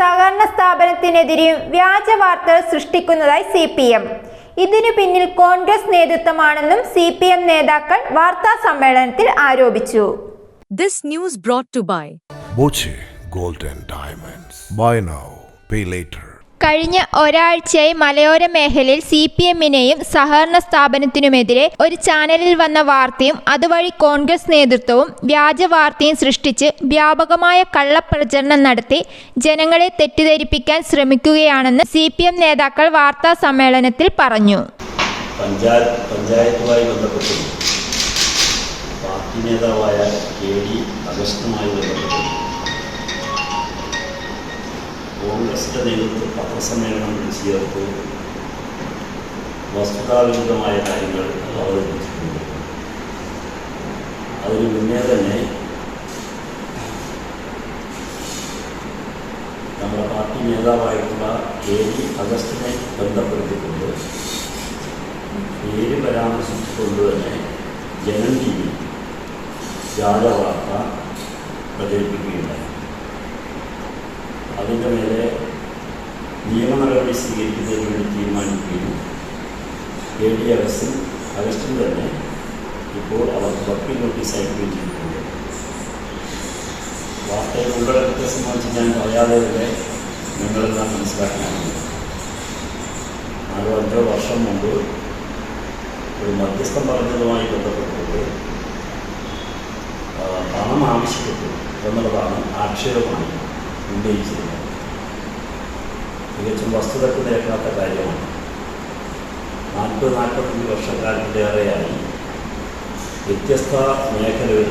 സഹകരണ സ്ഥാപനത്തിനെതിരെയും വ്യാജ വാർത്തകൾ സൃഷ്ടിക്കുന്നതായി സി പി എം ഇതിനു പിന്നിൽ കോൺഗ്രസ് നേതൃത്വമാണെന്നും സി പി എം നേതാക്കൾ വാർത്താ സമ്മേളനത്തിൽ ആരോപിച്ചു this news brought to by Boche gold and Diamonds. Buy now, pay later. കഴിഞ്ഞ ഒരാഴ്ചയായി മലയോര മേഖലയിൽ സി പി എമ്മിനെയും സഹകരണ സ്ഥാപനത്തിനുമെതിരെ ഒരു ചാനലിൽ വന്ന വാർത്തയും അതുവഴി കോൺഗ്രസ് നേതൃത്വവും വ്യാജ വാർത്തയും സൃഷ്ടിച്ച് വ്യാപകമായ കള്ളപ്രചരണം നടത്തി ജനങ്ങളെ തെറ്റിദ്ധരിപ്പിക്കാൻ ശ്രമിക്കുകയാണെന്ന് സി പി എം നേതാക്കൾ വാർത്താ സമ്മേളനത്തിൽ പറഞ്ഞു. പഞ്ചായത്ത് പഞ്ചായത്തുമായി ബന്ധപ്പെട്ട് പാർട്ടി നേതാവായ കെ ഡി അഗസ്റ്റുമായി ബന്ധപ്പെട്ട് കോൺഗ്രസിന്റെ നേതൃത്വത്തിൽ പത്രസമ്മേളനം വിളിച്ചു ചേർത്ത് വസ്തുതാവിരുദ്ധമായ കാര്യങ്ങൾ അവതരിപ്പിച്ചിട്ടുണ്ട്. അതിന് മുന്നേ തന്നെ നമ്മുടെ പാർട്ടി നേതാവായിട്ടുള്ള കെ വി അഗസ്റ്റിനെ ബന്ധപ്പെടുത്തിക്കൊണ്ട് പേര് പരാമർശിച്ചുകൊണ്ട് തന്നെ ജനം ടി വി വ്യാജ വാർത്ത പ്രചരിപ്പിക്കുകയുണ്ടായി. അതിന്റെ മേലെ നിയമ നടപടി സ്വീകരിക്കുന്നതിന് വേണ്ടി തീരുമാനിക്കുകയും എ ഡി അഗസ്റ്റിൻ അഗസ്റ്റിൻ തന്നെ ഇപ്പോൾ അവർ വക്കീൽ നോട്ടീസ് അയക്കുകയും ചെയ്തിട്ടുണ്ട്. വാർത്തയുടെ ഉള്ളടക്കത്തെ സംബന്ധിച്ച് ഞാൻ പറയാതെ തന്നെ നിങ്ങളെല്ലാം മനസ്സിലാക്കാനാണ് നാലോ അഞ്ചോ വർഷം മുമ്പ് ഒരു മധ്യസ്ഥം പറഞ്ഞതുമായി ബന്ധപ്പെട്ടുകൊണ്ട് പണം ആവശ്യപ്പെട്ടു എന്നുള്ളതാണ് ആക്ഷേപമായി ഉന്നയിച്ചിരുന്നത് തികച്ചും വസ്തുതക്ക് നിരക്കാത്ത കാര്യമാണ്. നാൽപ്പത് നാൽപ്പത്തഞ്ച് വർഷക്കാലത്തിലേറെയായി വ്യത്യസ്ത മേഖലകളിൽ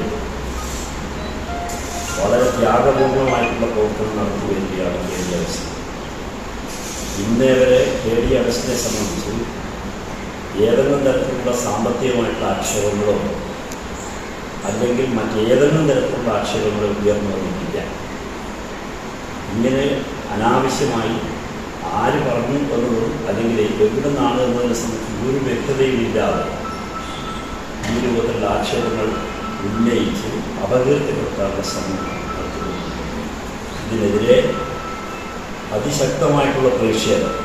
വളരെ ത്യാഗപൂർണമായിട്ടുള്ള പ്രവർത്തനം നടത്തി വരികയാണ് കെ ഡി അഗസ്റ്റിൻ ഇന്നേ വരെ കെ ഡി അഗസ്റ്റിനെ സംബന്ധിച്ച് ഏതെങ്കിലും തരത്തിലുള്ള സാമ്പത്തികമായിട്ടുള്ള ആക്ഷേപങ്ങളോ അല്ലെങ്കിൽ മറ്റേതെങ്കിലും തരത്തിലുള്ള ആക്ഷേപങ്ങളോ ഉയർന്നു വന്നിട്ടില്ല. ഇങ്ങനെ അനാവശ്യമായി ആര് പറഞ്ഞു എന്നതും അല്ലെങ്കിൽ എവിടെ നിന്നാണ് എന്നതിനെ സംബന്ധിച്ച് ഒരു വ്യക്തതയുമില്ലാതെ ഈ രൂപത്തിലുള്ള ആക്ഷേപങ്ങൾ ഉന്നയിച്ച് അപകീർത്തിപ്പെടുത്താനുള്ള ശ്രമം നടത്തിക്കൊണ്ടിരിക്കുന്നു ഇതിനെതിരെ അതിശക്തമായിട്ടുള്ള പ്രതിഷേധം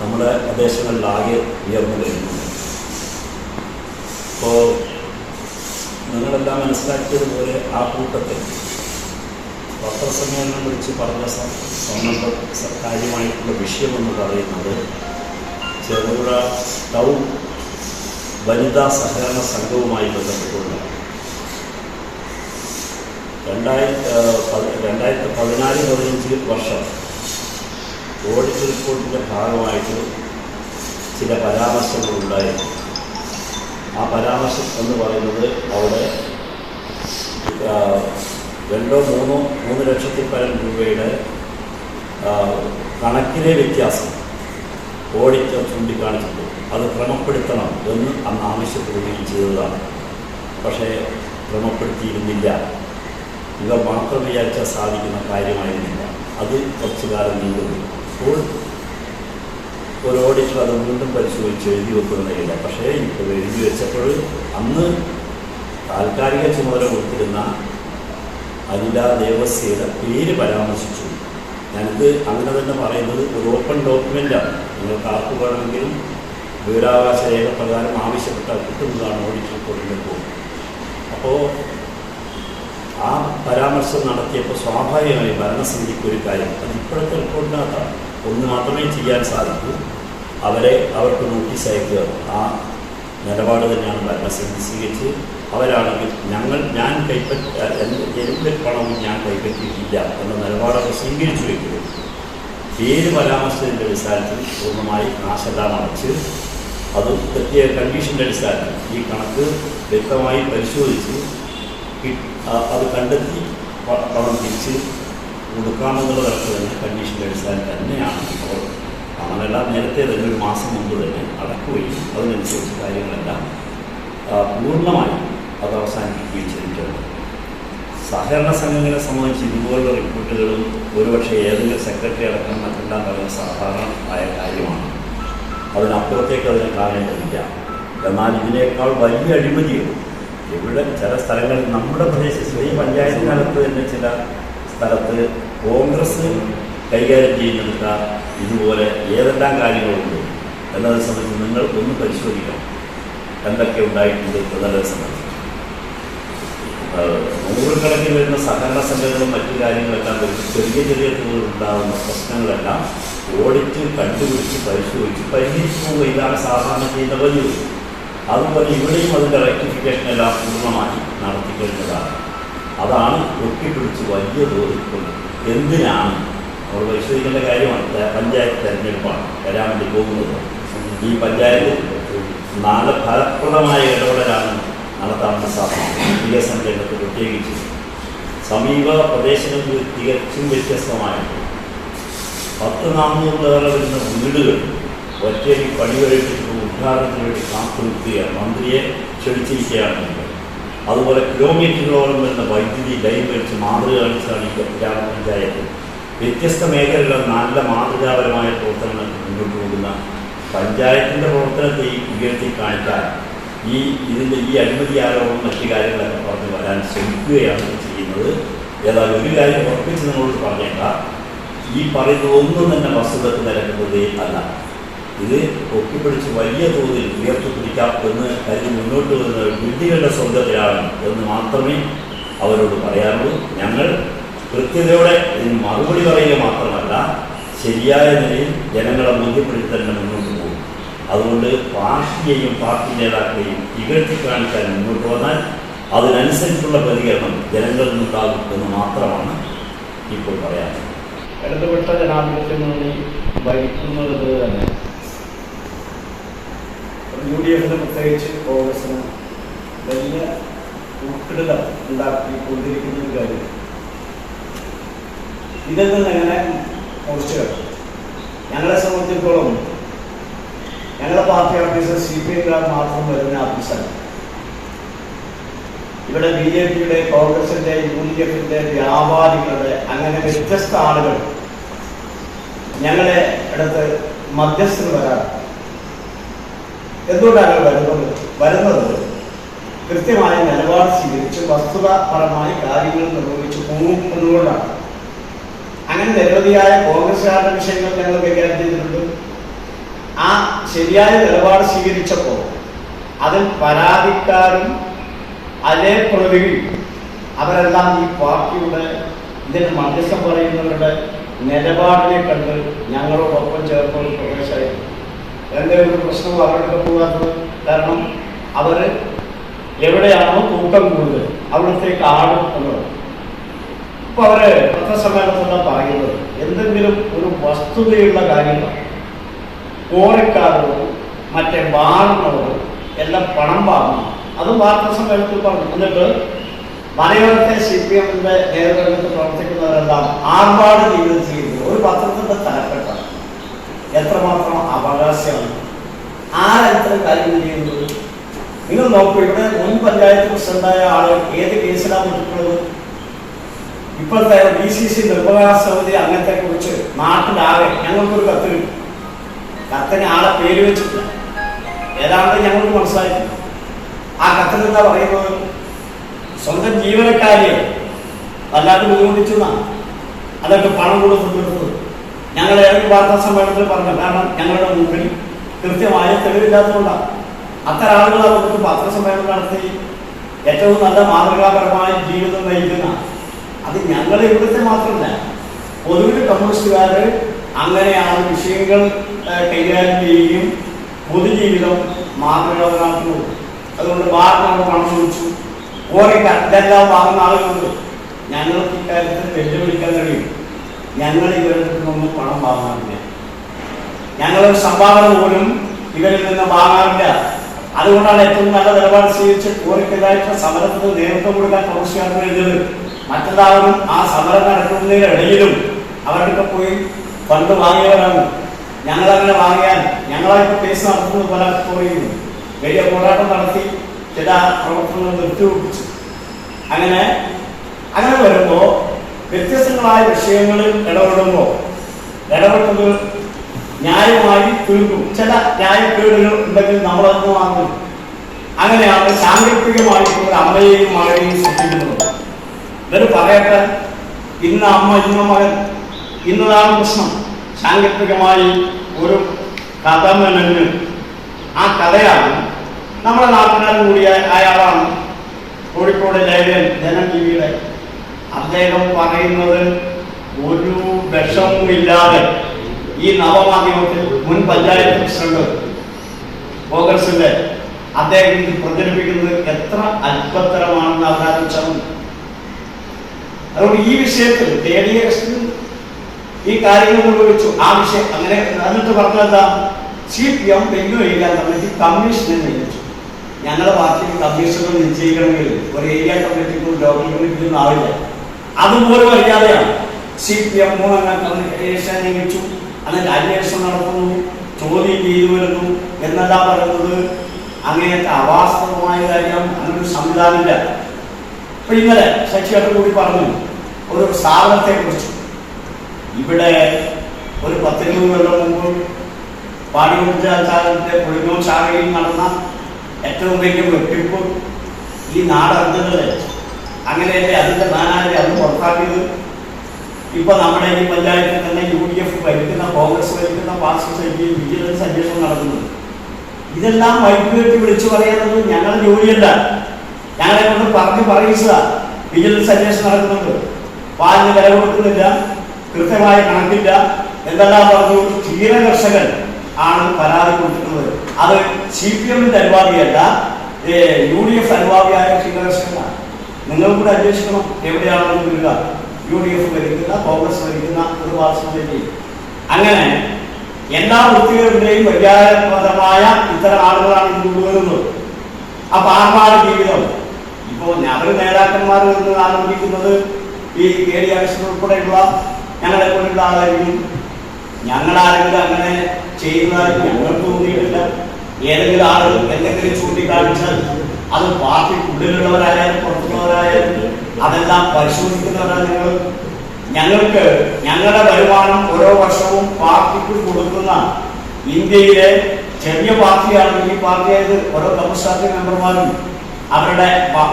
നമ്മുടെ പ്രദേശങ്ങളിലാകെ ഉയർന്നു വരുന്നുണ്ട് അപ്പോൾ നിങ്ങളെല്ലാം മനസ്സിലാക്കിയതുപോലെ ആ കൂട്ടത്തിൽ പത്രസമ്മേളനം വിളിച്ച് പറഞ്ഞ സംബന്ധ കാര്യമായിട്ടുള്ള വിഷയമെന്ന് പറയുന്നത് ചെറുപുഴ ടൗൺ വനിതാ സഹകരണ സംഘവുമായി ബന്ധപ്പെട്ടുള്ള രണ്ടായിരത്തി രണ്ടായിരത്തി പതിനാല് പതിനഞ്ച് വർഷം ഓഡിറ്റ് റിപ്പോർട്ടിന്റെ ഭാഗമായിട്ട് ചില പരാമർശങ്ങളുണ്ടായിരുന്നു ആ പരാമർശം എന്ന് പറയുന്നത് അവിടെ രണ്ടോ മൂന്നോ മൂന്ന് ലക്ഷത്തി പരം രൂപയുടെ കണക്കിലെ വ്യത്യാസം ഓഡിറ്റർ ചൂണ്ടിക്കാണിച്ചിട്ടു അത് ക്രമപ്പെടുത്തണം എന്ന് അന്ന് ആവശ്യപ്പെടുകയും ചെയ്തതാണ്. പക്ഷേ ക്രമപ്പെടുത്തിയിരുന്നില്ല. ഇവ മാത്രം വിചാരിച്ചാൽ സാധിക്കുന്ന കാര്യമായിരുന്നില്ല. അത് കുറച്ചു കാലം നീങ്ങുന്നു ഇപ്പോൾ ഒരു ഓഡിറ്റർ അത് വീണ്ടും പരിശോധിച്ച് എഴുതി വെക്കുന്നില്ല പക്ഷേ ഇപ്പോൾ എഴുതി വെച്ചപ്പോൾ അന്ന് താൽക്കാലിക ചുമതല കൊടുത്തിരുന്ന അനില ദേവസ്യയുടെ പേര് പരാമർശിച്ചു. ഞാനിത് അങ്ങനെ തന്നെ പറയുന്നത് ഒരു ഓപ്പൺ ഡോക്യുമെന്റാണ് നിങ്ങൾക്ക് ആർക്ക് വേണമെങ്കിലും വിവരാവകാശ രേഖ പ്രകാരം ആവശ്യപ്പെട്ടാൽ കിട്ടുന്നതാണ് ഓഡിറ്റ് റിപ്പോർട്ടിന്റെ പോകും അപ്പോൾ ആ പരാമർശം നടത്തിയപ്പോൾ സ്വാഭാവികമായി ഭരണസമിതിക്ക് ഒരു കാര്യം അത് ഇപ്പോഴത്തെ റിപ്പോർട്ടിനകത്താണ് ഒന്ന് മാത്രമേ ചെയ്യാൻ സാധിക്കൂ. അവരെ അവർക്ക് നോട്ടീസ് അയക്കുക. ആ നിലപാട് തന്നെയാണ് ഭരണസമിതി സ്വീകരിച്ച് അവരാണെങ്കിൽ ഞങ്ങൾ ഞാൻ കൈപ്പറ്റ എന്റെ പണവും ഞാൻ കൈപ്പറ്റിയിട്ടില്ല എന്ന നിലപാടൊക്കെ സ്വീകരിച്ചു വയ്ക്കുന്നു പേര് പരാമർശത്തിന്റെ അടിസ്ഥാനത്തിൽ പൂർണമായി നാശെല്ലാം അടച്ച് അത് പ്രത്യേക കണ്ടീഷന്റെ അടിസ്ഥാനത്തിൽ ഈ കണക്ക് വ്യക്തമായി പരിശോധിച്ച് അത് കണ്ടെത്തി പണം തിരിച്ച് കൊടുക്കാമെന്നുള്ള തരത്തിൽ തന്നെ കണ്ടീഷന്റെ അടിസ്ഥാനത്തിൽ തന്നെയാണ്. അവർ പണമെല്ലാം നേരത്തെ തന്നെ ഒരു മാസം മുമ്പ് തന്നെ അടക്കുകയും അതിനനുസരിച്ച് കാര്യങ്ങളെല്ലാം പൂർണമായി അത് അവസാനിപ്പിക്കുകയും ചെയ്തിട്ടുണ്ട്. സഹകരണ സംഘങ്ങളെ സംബന്ധിച്ച് ഇതുപോലുള്ള റിപ്പോർട്ടുകളും ഒരുപക്ഷെ ഏതെങ്കിലും സെക്രട്ടറി അടക്കം മറ്റെല്ലാം പറയുന്ന സാധാരണ ആയ കാര്യമാണ്. അതിനപ്പുറത്തേക്ക് അതിനെ കാണാൻ കഴിയില്ല എന്നാൽ ഇതിനേക്കാൾ വലിയ അഴിമതികൾ ഇവിടെ ചില സ്ഥലങ്ങളിൽ നമ്മുടെ പ്രദേശത്ത് ഈ പഞ്ചായത്തിനകത്ത് തന്നെ ചില സ്ഥലത്ത് കോൺഗ്രസ് കൈകാര്യം ചെയ്യുന്നിടത്ത ഇതുപോലെ ഏതെല്ലാം കാര്യങ്ങളുണ്ട് എന്നത് സംബന്ധിച്ച് നിങ്ങൾ ഒന്ന് പരിശോധിക്കണം. എന്തൊക്കെ ഉണ്ടായിട്ടുണ്ട് പ്രധാന സംബന്ധിച്ച്. നൂറുകണക്കിന് വരുന്ന സഹകരണ സംഘങ്ങളും മറ്റു കാര്യങ്ങളെല്ലാം വരുന്ന ചെറിയ ചെറിയ തോതിലുണ്ടാകുന്ന പ്രശ്നങ്ങളെല്ലാം ഓടിച്ച് കണ്ടുപിടിച്ച് പരിശോധിച്ച് പരിഹരിച്ചു പോകുക ഇതാണ് സാധാരണ ചെയ്യുന്ന വലിയ അതുപോലെ ഇവിടെയും അതിന്റെ റെക്ടിഫിക്കേഷൻ എല്ലാം പൂർണമായി നടത്തിക്കേണ്ടതാണ് അതാണ് ഒട്ടിപ്പിടിച്ച് വലിയ തോതിൽ എന്തിനാണ് നമ്മൾ പരിശോധിക്കേണ്ട കാര്യമാണ്. പഞ്ചായത്ത് തെരഞ്ഞെടുപ്പാണ്. വരാൻ വേണ്ടി പോകുന്നത്. ഈ പഞ്ചായത്ത് നാല് ഫലപ്രദമായ ഇടപെടലാണ് നടത്താവുന്ന സാധ്യത വികസന രംഗത്ത് പ്രത്യേകിച്ച്. സമീപ പ്രദേശങ്ങളിൽ തികച്ചും വ്യത്യസ്തമായിട്ട് പത്ത് നാനൂറിലേറെ വരുന്ന വീടുകൾ ഒറ്റയ്ക്ക് പണികഴിപ്പിച്ച് ഉദ്ഘാടനത്തിന് വേണ്ടി കാത്തു നിൽക്കുകയാണ് മന്ത്രിയെ ക്ഷണിച്ചിരിക്കുകയാണ്. അതുപോലെ കിലോമീറ്ററുകളോളം വരുന്ന വൈദ്യുതി ലൈൻ വെച്ച് മാതൃക കാണിച്ചാണ് ഈ ഗ്രാമപഞ്ചായത്ത് വ്യത്യസ്ത മേഖലകളിൽ നല്ല മാതൃകാപരമായ പ്രവർത്തനങ്ങൾ മുന്നോട്ട് പോകുന്ന പഞ്ചായത്തിന്റെ പ്രവർത്തനത്തെ ഉയർത്തി കാണിക്കാൻ ഈ ഇതിന്റെ ഈ അഴിമതി ആരോപണം മറ്റു കാര്യങ്ങളൊക്കെ പറഞ്ഞ് വരാൻ ശ്രമിക്കുകയാണ് ചെയ്യുന്നത്. ഏതായാലും ഒരു കാര്യം ഉറപ്പിച്ച് നിങ്ങളോട് പറഞ്ഞേക്ക. ഈ പറയുന്ന ഒന്നും തന്നെ വസ്തുതക്ക് നിരക്കുന്നതേ അല്ല. ഇത് ഒപ്പിപ്പിടിച്ച് വലിയ തോതിൽ ഉയർത്തിപ്പിടിക്കാം എന്ന് കരുതി മുന്നോട്ട് വരുന്ന വിഡ്ഢികളുടെ സ്വന്തത്തിലാണ് എന്ന് മാത്രമേ അവരോട് പറയാറുള്ളൂ ഞങ്ങൾ കൃത്യതയോടെ ഇതിന് മറുപടി പറയുക മാത്രമല്ല ശരിയായ നിലയിൽ ജനങ്ങളെ ബോധ്യപ്പെടുത്തലിന് മുന്നോട്ട് പോകും. അതുകൊണ്ട് പാർട്ടിയെയും പാർട്ടി നേതാക്കളെയും ഇകഴ്ത്തി കാണിക്കാൻ മുന്നോട്ട് വന്നാൽ അതിനനുസരിച്ചുള്ള പ്രതികരണം ജനങ്ങളിൽ നിന്നുണ്ടാകും എന്ന് മാത്രമാണ് ഇപ്പോൾ പറയാം ഇടതുപക്ഷ ജനാധിപത്യം മുന്നണി ഭരിക്കുന്നത് തന്നെ യു ഡി എഫിന് പ്രത്യേകിച്ച് കോൺഗ്രസിന് വലിയ ഉണ്ടാക്കി ഉണ്ടാക്കിക്കൊണ്ടിരിക്കുന്ന ഒരു കാര്യം. ഇതിൽ നിന്ന് എങ്ങനെ ഞങ്ങളെ സംബന്ധിച്ചിടത്തോളം ഞങ്ങളുടെ പാർട്ടി ഓഫീസർ സി പി എംകാർ മാത്രം വരുന്ന ഓഫീസാണ് ഇവിടെ ബി ജെ പിയുടെ കോൺഗ്രസിന്റെ യു ഡി എഫിന്റെ വ്യാപാരികളുടെ അങ്ങനെ വ്യത്യസ്ത ആളുകൾ ഞങ്ങളെ അടുത്ത് മധ്യസ്ഥർ വരാറ്. എന്തുകൊണ്ടാണ് വരുന്നത്? വരുന്നത് കൃത്യമായ നിലപാട് സ്വീകരിച്ച് വസ്തുതാപരമായി കാര്യങ്ങൾ നിർവഹിച്ച് പോകും എന്നുകൊണ്ടാണ് അങ്ങനെ നിരവധിയായ കോൺഗ്രസ്സുകാരുടെ വിഷയങ്ങൾ ഞങ്ങൾ കൈകാര്യം ചെയ്തിട്ടുണ്ട്. ആ ശരിയായ നിലപാട് സ്വീകരിച്ചപ്പോൾ അതിൽ പരാതിക്കാരും അതേ പ്രതികൾ അവരെല്ലാം ഈ പാർട്ടിയുടെ ഇതിന് മധ്യസ്ഥം പറയുന്നവരുടെ നിലപാടിനെ കണ്ട് ഞങ്ങളോടൊപ്പം ചേർന്ന ഒരു പ്രദേശമായിരുന്നു. എന്റെ ഒരു പ്രശ്നം അവരുടെ പോകാത്തത്? കാരണം അവർ എവിടെയാണോ തൂക്കം കൂടുതൽ. അവിടത്തേക്ക് ആടും എന്നുള്ളത് ഇപ്പൊ അവർ പത്രസമ്മേളനത്തിലാണ് പറയുന്നത് എന്തെങ്കിലും ഒരു വസ്തുതയുള്ള കാര്യങ്ങൾ കോറിക്കാരോടും മറ്റേ ബാറിനോട് എല്ലാം പണം വാങ്ങണം. അത് വാർത്താ സമ്മേളനത്തിൽ പറഞ്ഞു. എന്നിട്ട് മലയോരത്തെ സി പി എമ്മിന്റെ നേതൃത്വത്തിൽ പ്രവർത്തിക്കുന്നവരെല്ലാം ആർഭാട് ജീവിതം ചെയ്യുന്നത് ഒരു പത്രത്തിന്റെ തലപ്പെട്ട എത്രമാത്രം അവകാശമാണ്. ആരെത്ര കാര്യങ്ങൾ ചെയ്യുന്നത്? നിങ്ങൾ നോക്കൂ ഇവിടെ മുൻ പഞ്ചായത്ത് പ്രസിഡന്റായ ആൾ ഏത് കേസിലാണ് വിട്ടിട്ടുള്ളത് ഇപ്പോഴത്തെ ബി സി സി നിർവഹണ സമിതി അംഗത്തെ കുറിച്ച് നാട്ടിലാകെ ഞങ്ങൾക്കൊരു കത്ത് കിട്ടി കത്തിന് ആളെ പേര് വെച്ചിട്ടില്ല. ഏതാണ്ട് ഞങ്ങൾക്ക് മനസ്സിലായിട്ടില്ല ആ കത്തിൽ എന്താ പറയുന്നത്? സ്വന്തം ജീവനക്കാരെ വല്ലാണ്ട് ബുദ്ധിമുട്ടിച്ചെന്നാണ് അതൊക്കെ പണം കൊടുത്ത് തീർത്തത് ഞങ്ങൾ ഏതൊരു വാർത്താ സമ്മേളനത്തിൽ പറഞ്ഞു കാരണം ഞങ്ങളുടെ മുമ്പിൽ കൃത്യമായ തെളിവില്ലാത്തതുകൊണ്ടാണ് അത്തരം ആളുകൾ അവർക്ക് പത്രസമ്മേളനം നടത്തി ഏറ്റവും നല്ല മാതൃകാപരമായ ജീവിതം നയിക്കുന്ന അത് ഞങ്ങൾ ഇവിടുത്തെ മാത്രമല്ല. പൊതുവിൽ കമ്മ്യൂണിസ്റ്റുകാർ വിഷയങ്ങൾ ആ, കൈകാര്യം ചെയ്യുകയും പൊതുജീവിതം മാതൃകാപരമാക്കുന്നു അതുകൊണ്ട് വാർത്തകൾ പണം ചോദിച്ചു ഓരോ ഇതെല്ലാം വാങ്ങുന്ന ആളുകളുണ്ട്. ഞങ്ങൾക്ക് ഇക്കാര്യത്തിൽ വെല്ലുവിളിക്കാൻ കഴിയും. ഞങ്ങൾ ഇവരിൽ നിന്നൊന്നും പണം വാങ്ങാറില്ല. ഞങ്ങളൊരു സംഭാവന പോലും ഇവരിൽ നിന്ന് വാങ്ങാറില്ല. അതുകൊണ്ടാണ് ഏറ്റവും നല്ല നിലപാട് സ്വീകരിച്ച് കോറിക്കെതിരായിട്ടുള്ള സമരത്തിന് നേതൃത്വം കൊടുക്കാൻ കൗൺസിലാണ് എഴുതിയത്. മറ്റെല്ലാവരും ആ സമരം നടക്കുന്നതിനിടയിലും അവർക്ക് പോയി ഫണ്ട് വാങ്ങിയവരാണ്. ഞങ്ങളങ്ങനെ വാങ്ങിയാൽ ഞങ്ങളായിട്ട് കേസ് നടത്തുന്നത് പല പോയിരുന്നു വലിയ പോരാട്ടം നടത്തി ചില പ്രവർത്തനങ്ങൾ നിർത്തിവെപ്പിച്ചു. അങ്ങനെ അങ്ങനെ വരുമ്പോൾ വ്യത്യസ്തങ്ങളായ വിഷയങ്ങളിൽ ഇടപെടുമ്പോൾ ഇടപെട്ടത് ന്യായമായി തീർക്കും. ചില ന്യായക്കേടുകൾ ഉണ്ടെങ്കിൽ നമ്മളത് വാങ്ങും. അങ്ങനെയാണ് സാങ്കല്പികമായിട്ടുള്ള അമ്മയെയും മഴയെയും സൃഷ്ടിക്കുന്നത്. ഇവർ പറയട്ടെ ഇന്ന് അമ്മ ഇന്ന മകൻ ഇന്നതാണ് പ്രശ്നം. സാങ്കല്പികമായി ഒരു കഥ മെനഞ്ഞ് ആ കഥയാണ് നമ്മുടെ നാട്ടുകാരൻ കൂടിയ അയാളാണ് കോഴിക്കോട് ലൈവൻ ജനജീവിയുടെ. അദ്ദേഹം പറയുന്നത് ഒരു വിഷമവും ഇല്ലാതെ ഈ നവമാധ്യമത്തിൽ മുൻ പഞ്ചായത്ത് പ്രസിഡന്റ് കോൺഗ്രസിന്റെ അദ്ദേഹം പ്രചരിപ്പിക്കുന്നത് എത്ര അത്ഭുതകരമാണെന്ന് അവരാലോചിച്ചാൽ മതി. അതുകൊണ്ട് ഈ വിഷയത്തിൽ തേടിയ കൃഷ്ണൻ ഈ കാര്യങ്ങൾ വെച്ചു ആ വിഷയം അങ്ങനെ എന്നിട്ട് പറഞ്ഞതാ സി പി എം വെല്ലുവിളിക്കാൻ കമ്മിറ്റി കമ്മീഷനെ നിയമിച്ചു. ഞങ്ങളുടെ പാർട്ടിയിൽ കമ്മീഷണർ നിശ്ചയിക്കണമെങ്കിൽ ഒരു ഏരിയ കമ്മിറ്റിക്കും ലോക്കൽ കമ്മിറ്റിക്കും ആവില്ല. അതുപോലെ അറിയാതെയാണ് സി പി എം കമ്മീഷൻ നിയമിച്ചു. എന്നിട്ട് അന്വേഷണം നടത്തുന്നു ചോദ്യം ചെയ്തു വരുന്നു എന്നല്ല പറയുന്നത്. അങ്ങനത്തെ അവാസ്തവമായ കാര്യം അങ്ങനൊരു സംവിധാനമില്ല അപ്പൊ ഇന്നലെ ശശിയേട്ടൻ കൂടി പറഞ്ഞു ഒരു സ്ഥാപനത്തെ കുറിച്ച് ഇവിടെ ഒരു പത്തിരുപത് കൊല്ലം മുമ്പ് പാടിയോട്ടാചാരന്റെ പുളിഞ്ഞോ ശാഖയിൽ നടന്ന ഏറ്റവും വലിയ വെട്ടിപ്പ് ഈ നാടറിഞ്ഞതല്ലേ അങ്ങനെയല്ലേ അതിന്റെ നാനാരെ അത് പുറത്താക്കിയത്? ഇപ്പൊ നമ്മുടെ ഈ പഞ്ചായത്തിൽ തന്നെ യു ഡി എഫ് ഭരിക്കുന്ന കോൺഗ്രസ് ഭരിക്കുന്ന പാർട്ടി സൊസൈറ്റിയിൽ വിജിലൻസ് അന്വേഷണം നടക്കുന്നത് ഇതെല്ലാം വൈകുകയറ്റി വിളിച്ചു പറയുന്നത് ഞങ്ങളുടെ ജോലിയല്ല. ഞങ്ങളെ കൊണ്ട് പറഞ്ഞു പറയിച്ചതാ വിജിലൻസ് അന്വേഷണം നടക്കുന്നുണ്ട്. പാലിന് വില കൊടുക്കുന്നില്ല കൃത്യമായ കണക്കില്ല. എന്തെല്ലാം പറഞ്ഞു? ക്ഷീര കർഷകൻ ആണ് പരാതി കൊടുക്കുന്നത് അത് സി പി എമ്മിന്റെ അനുവാദിയല്ല യു ഡി എഫ് അനുവാദിയായ ക്ഷീര കർഷകനാണ് നിങ്ങൾ കൂടെ അന്വേഷിക്കണം എവിടെയാണെന്ന് വരിക. യു ഡി എഫ് ഭരിക്കുന്ന കോൺഗ്രസ് ഭരിക്കുന്ന ഒരു വാർഷിക അങ്ങനെ എല്ലാ വൃത്തികളുടെയും പര്യായപരമായ ഇത്തരം ആളുകളാണ് ഇത് കൊണ്ടുവരുന്നത് ആ ആർഭാട ജീവിതം ഇപ്പോ ഞങ്ങൾ നേതാക്കന്മാർ നിന്ന് ആരംഭിക്കുന്നത് ഈ കെ ഡി അകൃഷ്ണൻ ഉൾപ്പെടെയുള്ള ഞങ്ങളെ പോലുള്ള ആളായിരിക്കും. ഞങ്ങളാരെങ്കിലും അങ്ങനെ ചെയ്യുന്നതായി ഞങ്ങൾക്ക് തോന്നിയിട്ടില്ല. ഏതെങ്കിലും ആളുകൾ എന്തെങ്കിലും ചൂണ്ടിക്കാണിച്ചാൽ അത് പാർട്ടിക്കുള്ളിലുള്ളവരായാലും പുറത്തുള്ളവരായാലും അതെല്ലാം പരിശോധിക്കുന്നവരാണ് ഞങ്ങൾ. ഞങ്ങൾക്ക് ഞങ്ങളുടെ വരുമാനം ഓരോ വർഷവും പാർട്ടിക്ക് കൊടുക്കുന്ന ഇന്ത്യയിലെ ചെറിയ പാർട്ടിയാണ് ഈ പാർട്ടിയായത് ഓരോ കമ്മ്യൂണിസ്റ്റ് മെമ്പർമാരും അവരുടെ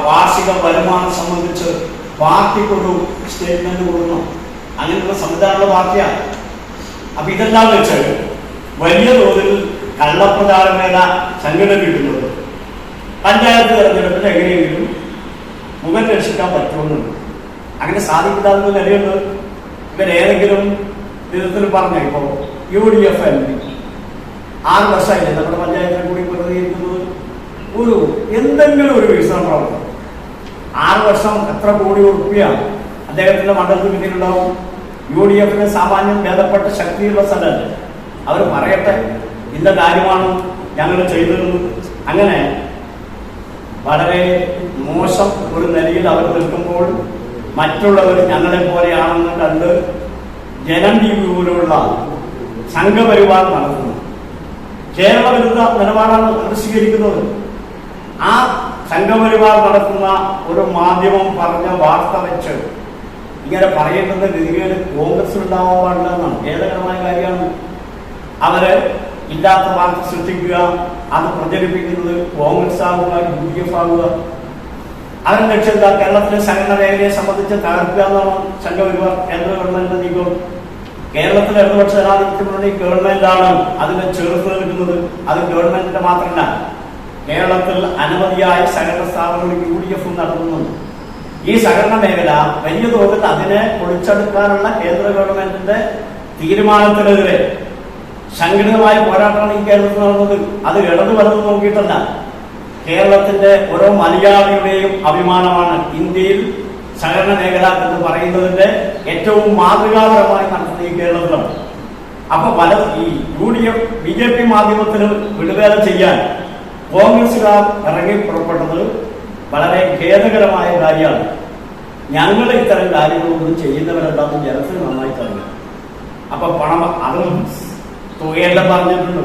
വാർഷിക വരുമാനം സംബന്ധിച്ച് പാർട്ടിക്കൊരു സ്റ്റേറ്റ്മെന്റ് കൊടുക്കണം അങ്ങനെയുള്ള സംവിധാനമുള്ള പാർട്ടിയാണ് അപ്പൊ ഇതെല്ലാം വെച്ച് വലിയ തോതിൽ കള്ളപ്രചാരമേല കിട്ടുന്നത്. പഞ്ചായത്ത് തെരഞ്ഞെടുപ്പിൽ എങ്ങനെയെങ്കിലും മുഖം രക്ഷിക്കാൻ പറ്റുമെന്നുണ്ട് അങ്ങനെ സാധിക്കില്ലാന്ന് നിലയുണ്ട് ഇവരേതെങ്കിലും വിധത്തിൽ പറഞ്ഞ. ഇപ്പോ U D F M P. ആറ് വർഷമായില്ലേ നമ്മുടെ പ്രതികരിക്കുന്നത് ഒരു എന്തെങ്കിലും ഒരു വികസന പ്രവർത്തനം ആറ് വർഷം എത്ര കോടി ഉറപ്പിയ അദ്ദേഹത്തിന്റെ മണ്ഡലത്തിൽ പിന്നിലുണ്ടാവും. യു ഡി എഫിന് സാമാന്യം ഭേദപ്പെട്ട ശക്തിയുള്ള സ്ഥലമല്ലേ അവർ പറയട്ടെ ഇന്ന കാര്യമാണ് ഞങ്ങൾ ചെയ്തിരുന്നു അങ്ങനെ വളരെ മോശം ഒരു നിലയിൽ അവർ നിൽക്കുമ്പോൾ മറ്റുള്ളവർ ഞങ്ങളെ പോലെയാണെന്ന് കണ്ട് ജനം ടി സംഘപരിവാർ നടത്തുന്നു. കേരള വിരുദ്ധ നിലപാടാണ് അവർ ആ സംഘപരിവാർ നടത്തുന്ന ഒരു മാധ്യമം പറഞ്ഞ വാർത്ത വെച്ച് ഇങ്ങനെ പറയേണ്ടുന്ന ഗതികേട് കോൺഗ്രസ് ഉണ്ടാവാൻ പാടില്ല എന്നാണ്. ഖേദകരമായ കാര്യമാണ്. അവർ ഇല്ലാത്ത വാർത്ത സൃഷ്ടിക്കുക അത് പ്രചരിപ്പിക്കുന്നത് കോൺഗ്രസ് ആവുക യു ഡി എഫ് ആവുക അവരുടെ ലക്ഷ്യം എന്താ കേരളത്തിലെ സംഘടന മേഖലയെ സംബന്ധിച്ച് തകർക്കുക എന്നാണ് സംഘപരിവാർ കേന്ദ്ര ഗവൺമെന്റിന്റെ നീക്കം. കേരളത്തിലെ ഇടതുപക്ഷ ജനാധിപത്യ മുന്നണി ഗവൺമെന്റാണ് അതിനെ ചേർത്ത് നിൽക്കുന്നത്. അത് ഗവൺമെന്റിന്റെ മാത്രമല്ല കേരളത്തിൽ അനവധിയായ സഹകരണ സ്ഥാപനങ്ങൾ യു ഡി എഫും നടത്തുന്നുണ്ട്. ഈ സഹകരണ മേഖല വലിയ തോതിൽ അതിനെ പൊളിച്ചെടുക്കാനുള്ള കേന്ദ്ര ഗവൺമെന്റിന്റെ തീരുമാനത്തിനെതിരെ സംഘടിതമായ പോരാട്ടമാണ് ഈ കേരളത്തിൽ നടന്നത്. അത് ഇടതു വലത് നോക്കിയിട്ടല്ല. കേരളത്തിന്റെ ഓരോ മലയാളിയുടെയും അഭിമാനമാണ് ഇന്ത്യയിൽ സഹകരണ മേഖല എന്ന് പറയുന്നതിന്റെ ഏറ്റവും മാതൃകാപരമായി നടത്തുന്നത് ഈ കേരളത്തിലാണ്. അപ്പൊ പല ഈ U D F B J P മാധ്യമത്തിന് വിടുവേല ചെയ്യാൻ കോൺഗ്രസുകാർ ഇറങ്ങി പുറപ്പെട്ടത് വളരെ ഖേദകരമായ കാര്യമാണ്. ഞങ്ങൾ ഇത്തരം കാര്യങ്ങളൊന്നും ചെയ്യുന്നവരെന്താന്ന് ജനത്തിന് നന്നായി തന്നെ അപ്പൊ പണം അതും തുകയെല്ലാം പറഞ്ഞിട്ടുണ്ട്.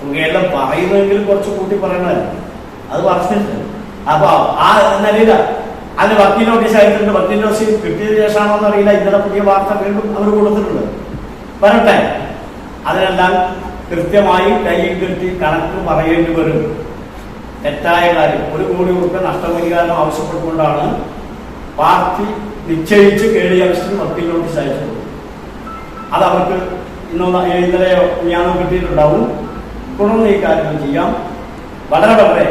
തുകയെല്ലാം പറയുന്നെങ്കിൽ കുറച്ച് കൂട്ടി പറയണമായിരുന്നു. അത് പറഞ്ഞിട്ടുണ്ട് അപ്പൊ ആ നിലയില അതിന് വക്കീൽ നോട്ടീസ് ആയിട്ടുണ്ട്. വക്കീൽ നോട്ടീസ് കിട്ടിയതിനു ശേഷമാണോന്ന് അറിയില്ല. ഇന്നലെ പുതിയ വാർത്ത വീണ്ടും അവർ കൊടുത്തിട്ടുണ്ട്. വരട്ടെ. അതിനെല്ലാം കൃത്യമായി കയ്യിൽ കെട്ടി കണക്ക് പറയേണ്ടി വരും. തെറ്റായ കാര്യം. ഒരു കോടി രൂപ നഷ്ടപരിഹാരം ആവശ്യപ്പെട്ടുകൊണ്ടാണ് പാർട്ടി നിശ്ചയിച്ച് കേടി അവശ്യം വക്കീൽ നോട്ടീസ് അയച്ചത്. അത് അവർക്ക് ഇന്നോ ഇന്നലെയോ ഞാനോ കിട്ടിയിട്ടുണ്ടാവും. തുടർന്ന് ഈ കാര്യം ചെയ്യാം. വളരെ വളരെ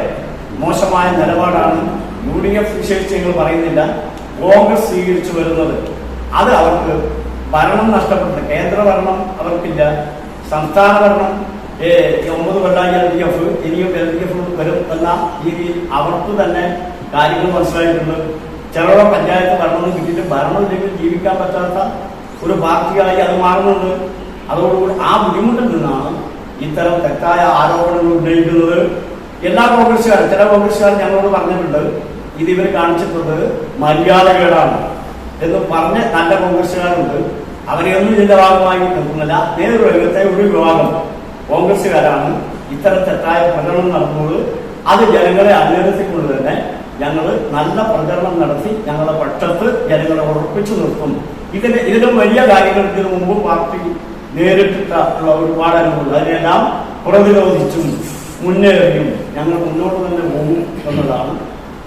മോശമായ നിലപാടാണ് യു ഡി എഫ് വിശേഷിച്ച് ഞങ്ങൾ പറയുന്നില്ല. കോൺഗ്രസ് സ്വീകരിച്ചു വരുന്നത്. അത് അവർക്ക് ഭരണം നഷ്ടപ്പെട്ടു. കേന്ദ്ര ഭരണം അവർക്കില്ല. സംസ്ഥാന ഭരണം ഒമ്പത് കൊല്ലായി എൽ ഡി എഫ് ഇനിയും എൽ ഡി എഫ് വരും എന്ന രീതിയിൽ അവർക്ക് തന്നെ കാര്യങ്ങൾ മനസ്സിലായിട്ടുണ്ട്. ചിലരുടെ പഞ്ചായത്ത് ഭരണം കിട്ടിയിട്ട് ഭരണമില്ലെങ്കിൽ ജീവിക്കാൻ പറ്റാത്ത ഒരു പാർട്ടിയായി അത് മാറുന്നുണ്ട്. അതോടുകൂടി ആ ബുദ്ധിമുട്ടിൽ നിന്നാണ് ഇത്തരം തെറ്റായ ആരോപണങ്ങൾ ഉന്നയിക്കുന്നത്. എല്ലാ കോൺഗ്രസ്സുകാരും ചില കോൺഗ്രസ്സുകാർ ഞങ്ങളോട് പറഞ്ഞിട്ടുണ്ട് ഇത് ഇവർ കാണിച്ചിട്ടുള്ളത് മര്യാദകേടാണ് എന്ന് പറഞ്ഞ നല്ല കോൺഗ്രസ്സുകാരുണ്ട്. അവരെയൊന്നും ഇതിന്റെ ഭാഗമായി നിൽക്കുന്നില്ല. നേതൃത്വത്തെ ഒരു വിഭാഗം കോൺഗ്രസ്സുകാരാണ് ഇത്തരം തെറ്റായ പ്രചരണം നടത്തുന്നത്. അത് ജനങ്ങളെ അഭിനന്ദിച്ചുകൊണ്ട് തന്നെ ഞങ്ങൾ നല്ല പ്രചരണം നടത്തി ഞങ്ങളുടെ പക്ഷത്ത് ജനങ്ങളെ ഉറപ്പിച്ചു നിർത്തും. ഇതിന് ഇതിലും വലിയ കാര്യങ്ങൾ ഇതിനു മുമ്പ് പാർട്ടി നേരിട്ടിട്ടുള്ള ഒരുപാട് അനുഭവങ്ങൾ. അതിനെല്ലാം പ്രതിരോധിച്ചും മുന്നേറിയും ഞങ്ങൾ മുന്നോട്ട് തന്നെ പോകും എന്നതാണ്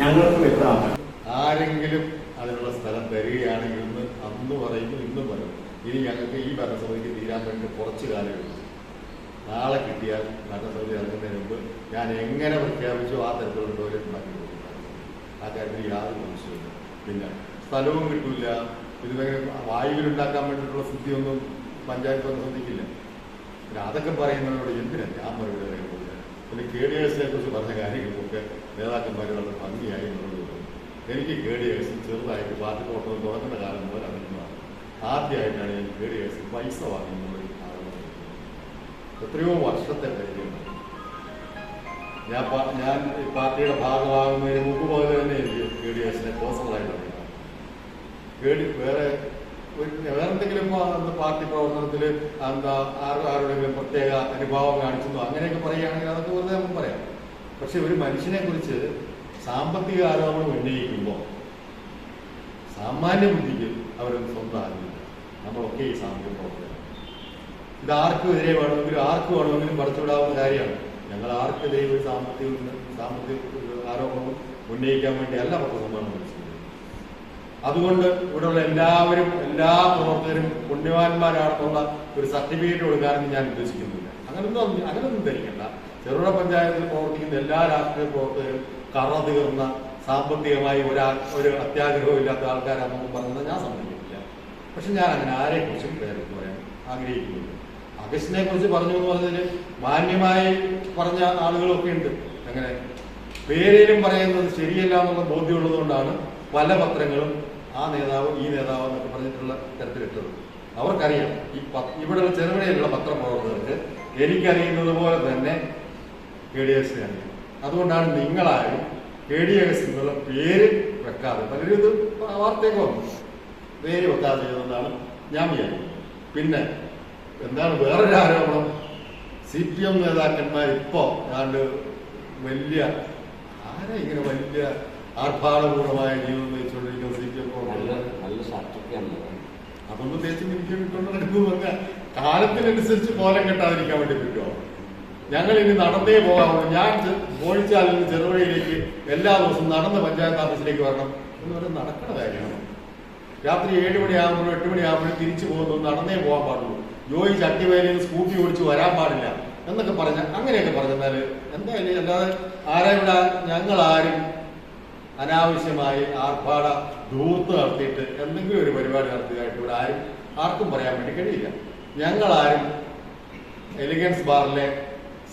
ഞങ്ങൾക്ക് വ്യക്തമാക്കുന്നത്. ആരെങ്കിലും അതിനുള്ള സ്ഥലം തരികയാണെങ്കിൽ അന്ന് പറയുന്നു ഇനി ഞങ്ങൾക്ക് ഈ ഭരണസമിതിക്ക് തീരാൻ വേണ്ടി കുറച്ച് കാലം നാളെ കിട്ടിയാൽ ഭരണസമിതി ഇറങ്ങുന്നതിന് മുമ്പ് ഞാൻ എങ്ങനെ പ്രഖ്യാപിച്ചു ആ തരത്തിലുള്ള ടോയ്ലറ്റ് ഉണ്ടാക്കി കൊടുക്കുന്നത് ആ കാര്യത്തിൽ യാതൊരു സംശയമില്ല പിന്നെ സ്ഥലവും കിട്ടില്ല ഇതുവരെ വായുവിലുണ്ടാക്കാൻ വേണ്ടിയിട്ടുള്ള സ്ഥിതിയൊന്നും പഞ്ചായത്ത് ഭരണസമിതിക്കില്ല. പിന്നെ അതൊക്കെ പറയുന്നവരോട് എന്തിനാണ് ഞാൻ മറുപടി പറയാൻ പോകുന്നത്? പിന്നെ കെ ഡി എസിനെ കുറിച്ച് പറഞ്ഞ കാര്യങ്ങൾക്കൊക്കെ നേതാക്കന്മാർ വളരെ ഭംഗിയായി എന്നുള്ളത് എനിക്ക് കെ ഡി എസ് ചെറുതായിട്ട് പാർട്ടി പ്രവർത്തനം തുടങ്ങുന്ന കാലം മുതൽ ആദ്യമായിട്ടാണ് ഞാൻ കയറി വയസ്സിൽ പൈസ വാങ്ങുന്നത് എത്രയോ വർഷത്തെ കാര്യമാണ്. ഞാൻ ഞാൻ പാർട്ടിയുടെ ഭാഗമാകുന്നതിന് മുമ്പ് പോലെ തന്നെ എനിക്ക് കെ ഡി എസിനെ പേഴ്സണലായിട്ട് അറിയാം കെ വേറെ വേറെ എന്തെങ്കിലും പാർട്ടി പ്രവർത്തനത്തിൽ എന്താ ആരും ആരോടെങ്കിലും പ്രത്യേക അനുഭാവം കാണിച്ചെന്നോ അങ്ങനെയൊക്കെ പറയുകയാണെങ്കിൽ അതൊക്കെ വെറുതെ നമുക്ക് പറയാം. പക്ഷെ ഒരു മനുഷ്യനെ കുറിച്ച് സാമ്പത്തിക ആരോപണം ഉന്നയിക്കുമ്പോൾ സാമാന്യ ബുദ്ധിക്ക് അവരൊന്നും സ്വന്തം നമ്മളൊക്കെ ഈ സാമൂഹ്യ പ്രവർത്തനം ഇത് ആർക്കും എതിരെ വേണമെങ്കിലും ആർക്ക് വേണമെങ്കിലും പറിച്ചുവിടാവുന്ന കാര്യമാണ്. ഞങ്ങൾ ആർക്കെതിരെ ഒരു സാമ്പത്തിക സാമ്പത്തിക ആരോപണം ഉന്നയിക്കാൻ വേണ്ടി അല്ല പത്രസമ്മേളനം അതുകൊണ്ട് ഇവിടെയുള്ള എല്ലാവരും എല്ലാ പ്രവർത്തകരും പുണ്യവാന്മാരാണെന്നുള്ള ഒരു സർട്ടിഫിക്കറ്റ് കൊടുക്കാനൊന്നും ഞാൻ ഉദ്ദേശിക്കുന്നില്ല. അങ്ങനൊന്നും അങ്ങനൊന്നും ധരിക്കണ്ട. ചെറുപ്പ പഞ്ചായത്തിൽ പ്രവർത്തിക്കുന്ന എല്ലാ രാഷ്ട്രീയ പ്രവർത്തകരും കറ തീർന്ന സാമ്പത്തികമായി ഒരു ഒരു അത്യാഗ്രഹവും ഇല്ലാത്ത ആൾക്കാരാണെന്ന് പറഞ്ഞത് ഞാൻ സമ്മതിക്കില്ല. പക്ഷെ ഞാൻ അങ്ങനെ ആരെക്കുറിച്ചും പേര് പറയാൻ ആഗ്രഹിക്കുന്നില്ല. അഗസ്റ്റിനെ കുറിച്ച് പറഞ്ഞു എന്ന് പറഞ്ഞതിന് മാന്യമായി പറഞ്ഞ ആളുകളൊക്കെ ഉണ്ട്. അങ്ങനെ പേരിലും പറയുന്നത് ശരിയല്ല എന്നുള്ള ബോധ്യമുള്ളതുകൊണ്ടാണ് പല പത്രങ്ങളും ആ നേതാവ് ഈ നേതാവ് എന്നൊക്കെ പറഞ്ഞിട്ടുള്ള തരത്തിലിട്ടത്. അവർക്കറിയാം ഈ ഇവിടെ ഇവിടെയുള്ള ചെറുപുഴയിലുള്ള പത്രപ്രവർത്തകർക്ക് എനിക്കറിയുന്നത് പോലെ തന്നെ കെ ഡി എസ് അറിയാം അതുകൊണ്ടാണ് നിങ്ങളാരും കെ ഡി എസ് എന്നുള്ള പേര് വെക്കാതെ പലരും ഇത് വാർത്തയൊക്കെ വന്നു. പേര് വെക്കാതെ ചെയ്തതെന്നാണ് ഞാൻ വിചാരിക്കുന്നത് പിന്നെ എന്താണ് വേറൊരു ആരോപണം? സി പി എം നേതാക്കന്മാർ ഇപ്പോ ഏതാണ്ട് വലിയ ആരാ ഇങ്ങനെ വലിയ ആർഭാടപൂർണമായ ജീവിതം നയിച്ചുകൊണ്ടിരിക്കുന്ന സി പി എം നല്ല ഷർട്ടൊക്കെയാണ് എനിക്ക് മിനിക്കൊണ്ടിരിക്കുന്നു കാലത്തിനനുസരിച്ച് കോലം കെട്ടാതിരിക്കാൻ വേണ്ടി പറ്റുമോ? ഞങ്ങൾ ഇനി നടന്നേ പോകാവുള്ളൂ. ഞാൻ മോഴിച്ചാലിൽ നിന്ന് ചെറുവഴിയിലേക്ക് എല്ലാ ദിവസവും നടന്ന് പഞ്ചായത്ത് ഓഫീസിലേക്ക് വരണം എന്ന് പറഞ്ഞാൽ നടക്കുന്ന കാര്യമാണ്. രാത്രി ഏഴ് മണിയാകുമ്പോഴും എട്ട് മണിയാകുമ്പോഴും തിരിച്ചു പോകുന്നു. നടന്നേ പോകാൻ പാടുള്ളൂ. ജോയി ചട്ടിവേലിയിൽ സ്കൂട്ടി ഓടിച്ച് വരാൻ പാടില്ല എന്നൊക്കെ പറഞ്ഞ അങ്ങനെയൊക്കെ പറഞ്ഞാൽ എന്തായാലും അല്ലാതെ ആരാ ഞങ്ങളാരും അനാവശ്യമായി ആർഭാട ധൂർത്ത് നടത്തിയിട്ട് എന്തെങ്കിലും ഒരു പരിപാടി നടത്തിയതായിട്ട് ഇവിടെ ആരും ആർക്കും പറയാൻ വേണ്ടി കഴിയില്ല. ഞങ്ങളാരും എലിഗൻസ് ബാറിലെ